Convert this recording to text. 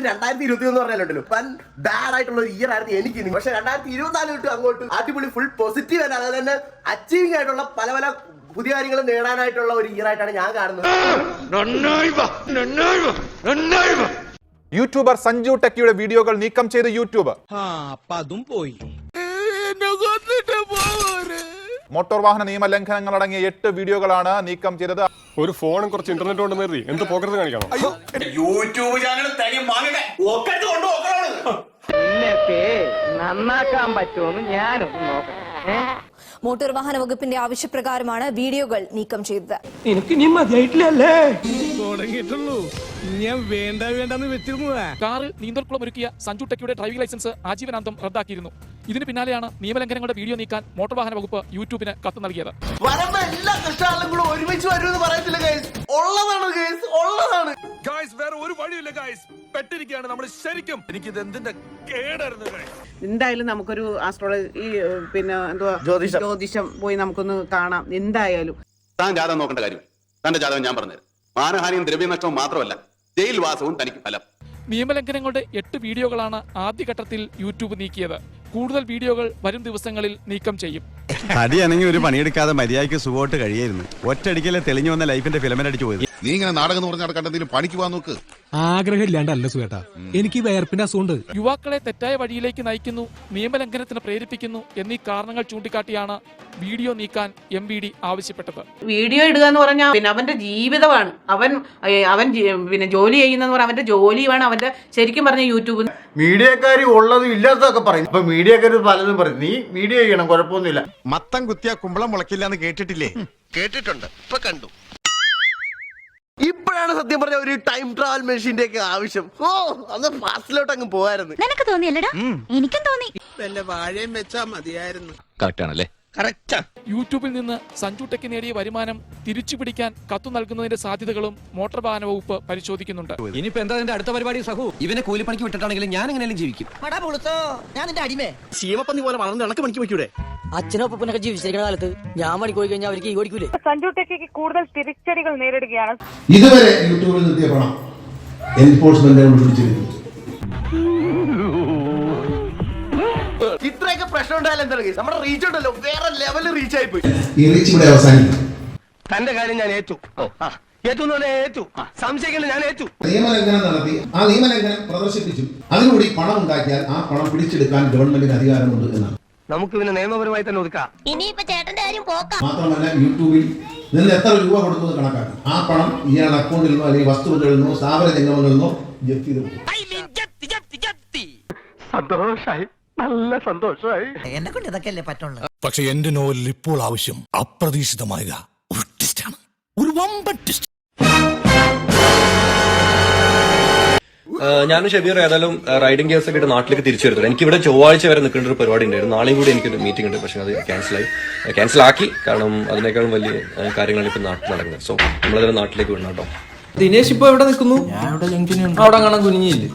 രണ്ടായിരത്തി ഇരുപത്തി ഒന്ന് പറഞ്ഞാലുണ്ടല്ലോ. വൻ ബാഡ് ആയിട്ടുള്ള ഒരു ഇയർ ആയിരുന്നു എനിക്ക് പക്ഷെ രണ്ടായിരത്തി ഇരുപത്തിനാല് തൊട്ട് അങ്ങോട്ട് അടിപൊളി ഫുൾ പോസിറ്റീവ് ആണ്. അതുപോലെ തന്നെ അച്ചീവിംഗ് ആയിട്ടുള്ള പല പല പുതിയ കാര്യങ്ങൾ നേടാനായിട്ടുള്ള ഒരു ഇയർ ആയിട്ടാണ് ഞാൻ കാണുന്നത്. യൂട്യൂബർ സഞ്ജു ടെക്കിയുടെ വീഡിയോകൾ നീക്കം ചെയ്ത് യൂട്യൂബ് അതും പോയി. മോട്ടോർ വാഹന നിയമ ലംഘനങ്ങൾ അടങ്ങിയ എട്ട് വീഡിയോകളാണ് നീക്കം ചെയ്തത്. ഒരു ഫോണും കുറച്ച് ഇന്റർനെറ്റ് ഉണ്ടെന്ന് കരുതി. എന്ത് പോക്കറ്റ് കാണിക്കണം യൂട്യൂബ് ചാനൽ തനി മാങ്ങ. ഒക്കത്ത് കൊണ്ട് നന്നാക്കാൻ പറ്റുമെന്ന് ഞാനൊന്ന് മോട്ടോർ വാഹന വകുപ്പിന്റെ ആവശ്യപ്രകാരമാണ് വീഡിയോകൾ നീക്കം ചെയ്തത്. എനിക്ക് ഇനി മതിയായിട്ടില്ലല്ലേ? തുടങ്ങിയിട്ടുള്ളൂ. ഞാൻ വേണ്ട വേണ്ടെന്ന് വെച്ചിരുന്നതാ. കാറിൽ നീന്തൽക്കുളം ഒരുക്കിയ സഞ്ജു ടെക്കിയുടെ ഡ്രൈവിംഗ് ലൈസൻസ് ആജീവനാന്തം റദ്ദാക്കിയിരുന്നു. ഇതിന് പിന്നാലെയാണ് നിയമലംഘനങ്ങളുടെ വീഡിയോ നീക്കാൻ മോട്ടോർ വാഹന വകുപ്പ് യൂട്യൂബിന് കത്ത് നൽകിയത്. വരുമ്പോ എല്ലാ കൃഷ്ണാളും കൂടെ ഒരുമിച്ച് വരുമെന്ന് പറയത്തില്ല ഗൈസ് ഉള്ളതാണ് ഗൈസ് ഉള്ളതാണ്. ഗൈസ് വേറെ ഒരു വഴിയില്ല ഗൈസ് പെട്ടിരിക്കുകയാണ്. നമ്മൾ ശരിക്കും എനിക്ക് ഇത് എന്തിന്റെ കേടായിരുന്നു ഗൈസ് എന്തായാലും നമുക്കൊരു ആസ്ട്രോളജി പിന്നെ എന്തുവാ? ജ്യോതിഷം. ജ്യോതിഷം പോയി നമുക്കൊന്ന് കാണാം. എന്തായാലും. താൻ ജാതകം നോക്കേണ്ട കാര്യം. തന്റെ ജാതകം ഞാൻ പറഞ്ഞുതരാം. മാനഹാനിയും ദ്രവ്യനഷ്ടവും മാത്രമല്ല ജയിൽവാസവും തനിക്ക് ഫലം. നിയമലംഘനങ്ങളുടെ എട്ട് വീഡിയോകളാണ് ആദ്യഘട്ടത്തിൽ യൂട്യൂബ് നീക്കിയത്. കൂടുതൽ വീഡിയോകൾ വരും ദിവസങ്ങളിൽ നീക്കം ചെയ്യും. തടിയാണെങ്കിൽ ഒരു പണിയെടുക്കാതെ മര്യാദയ്ക്ക് സുഖമായിട്ട് കഴിയായിരുന്നു. ഒറ്റയടിക്കല്ലേ തെളിഞ്ഞു വന്ന ലൈഫിന്റെ ഫിലമെന്റ് അടിച്ചു പോയത്. നീ ഇങ്ങനെ നാടകം പറഞ്ഞ പണിക്ക് പോകാൻ നോക്ക്. ആഗ്രഹം ഇല്ലാണ്ടല്ല സുഖേട്ടാ എനിക്ക് വേർപ്പിന്റെ അസുഖമുണ്ട്. യുവാക്കളെ തെറ്റായ വഴിയിലേക്ക് നയിക്കുന്നു നിയമലംഘനത്തിന് പ്രേരിപ്പിക്കുന്നു എന്നീ കാരണങ്ങൾ ചൂണ്ടിക്കാട്ടിയാണ് വീഡിയോ നീക്കാൻ എം വി ഡി ആവശ്യപ്പെട്ടത്. വീഡിയോ ഇടുക എന്ന് പറഞ്ഞാൽ പിന്നെ അവന്റെ ജീവിതമാണ്. അവൻ അവൻ ജി- പിന്നെ ജോലി ചെയ്യുന്ന പറഞ്ഞാൽ അവന്റെ ജോലിയാണ് അവന്റെ ശരിക്കും പറഞ്ഞ യൂട്യൂബ്. മീഡിയക്കാർ ഉള്ളതും ഇല്ലാത്തതൊക്കെ പറയും. ഇപ്പൊ മീഡിയക്കാർ പലതും പറയും. നീ മീഡിയ ചെയ്യണം കുഴപ്പമൊന്നുമില്ല. മത്തം കുത്തിയ കുമ്പളം മുളക്കില്ല എന്ന് കേട്ടിട്ടില്ലേ കേട്ടിട്ടുണ്ട്. ഇപ്പൊ കണ്ടു. ഇപ്പോഴാണ് സത്യം പറഞ്ഞ ഒരു ടൈം ട്രാവൽ മെഷീന്റെ ഒക്കെ ആവശ്യം. ഓ അന്ന് ഫാസ്റ്റിലോട്ട് അങ്ങ് പോകായിരുന്നു നിനക്ക് തോന്നിയല്ലടാ? എനിക്കും തോന്നി. വല്ല വാഴയും വെച്ചാ മതിയായിരുന്നു. കറക്റ്റ് ആണല്ലേ? യൂട്യൂബിൽ നിന്ന് സഞ്ജു ടെക്ക് നേടിയ വരുമാനം തിരിച്ചു പിടിക്കാൻ കത്തു നൽകുന്നതിന്റെ സാധ്യതകളും മോട്ടോർ വാഹന വകുപ്പ് പരിശോധിക്കുന്നുണ്ട്. ഇനിയിപ്പോ എന്താ അടുത്ത പരിപാടി സഹു? ഇവനെ കൂലിപ്പണിക്ക് വിട്ടിട്ടാണെങ്കിലും ഞാൻ എങ്ങനെയും ജീവിക്കും. ഞാൻ നിന്റെ അടിമേ. ശീമപ്പന്നി പോലെ വളർന്ന് ഇണക്ക് പണിക്ക് വെക്കൂടെ അച്ഛനോ അപ്പനൊക്കെ ജീവിച്ചിരിക്കുന്ന കാലത്ത് ഞാൻ പണിക്ക് പോയി കഴിഞ്ഞാൽ അവർക്ക് ഈ ഓടിക്കൂലേ സഞ്ജു ടെക്കിക്ക് കൂടുതൽ തിരിച്ചടികൾ നേരിടുകയാണ്. ഇതുവരെ യൂട്യൂബിൽ നിർത്തിയ പണം എൻഫോഴ്സ്മെന്റ് പിടിച്ചിരുന്നു. പ്രശ്നം ഉണ്ടായാലും എന്താണ് കേസ് നമ്മുടെ റീച്ച് ഉണ്ടല്ലോ. വേറെ ലെവലിൽ റീച്ച് ആയി പോയി. ഈ റീച്ച് ഇവിടെ അവസാനിക്കും. തന്റെ കാര്യം ഞാൻ ഏറ്റു. ഏറ്റു എന്ന് പറഞ്ഞാൽ ഏറ്റു. സംശയിക്കണ്ട ഞാൻ ഏറ്റു. നിയമലംഘനം നടത്തി. ആ നിയമലംഘനം പ്രദർശിപ്പിച്ചു. അതിലൂടെ പണം ഉണ്ടാക്കിയാൽ ആ പണം പിടിച്ചെടുക്കാൻ ഗവൺമെന്റിന് അധികാരമുണ്ട് എന്നാണ്. നമുക്ക് പിന്നെ നിയമപരമായി തന്നെ ഒതുക്കാം. ഇനിയിപ്പോ ചേട്ടന്റെ കാര്യം പോക്കാം. മാത്രമല്ല യൂട്യൂബിൽ നിന്ന് എത്ര രൂപ കൊടുക്കുന്നത് കണക്കാക്കും. ആ പണം ഇയാളുടെ അക്കൗണ്ടിൽ നിന്നോ അല്ലെങ്കിൽ വസ്തുവകളിൽ നിന്നോ സ്ഥാപന ജംഗമങ്ങളിൽ നിന്നോ ജപ്തി. സന്തോഷായി. നല്ല സന്തോഷമായി എന്നെ കൊണ്ട് ഇതൊക്കെയല്ലേ പറ്റുള്ളൂ? പക്ഷെ എന്റെ നോവലിൽ ഇപ്പോൾ ആവശ്യം അപ്രതീക്ഷിതമായ ഒരു ട്വിസ്റ്റാണ് ഒരു വമ്പൻ ട്വിസ്റ്റ് ഞാനും ഷബീർ ഏതായാലും റൈഡിംഗ് ഗിയേഴ്സ് ഒക്കെ നാട്ടിലേക്ക് തിരിച്ചു വരുത്തുള്ളൂ എനിക്ക് ഇവിടെ ചൊവ്വാഴ്ച വരെ നിൽക്കേണ്ട ഒരു പരിപാടി ഉണ്ടായിരുന്നു. നാളെയും കൂടി എനിക്കൊരു മീറ്റിംഗ് ഉണ്ട് പക്ഷെ അത് ക്യാൻസൽ ആയി. ക്യാൻസൽ ആക്കി കാരണം അതിനേക്കാളും വലിയ ഏഹ്, കാര്യങ്ങളാണ് ഇപ്പൊ നാട്ടിൽ നടക്കുന്നത്. സോ നമ്മളതിന് നാട്ടിലേക്ക് വിടണം കേട്ടോ. ദിനേശ് ഇപ്പൊ എവിടെ നിൽക്കുന്നു? അവിടെ കാണാൻ കുനിഞ്ഞില്ലേ?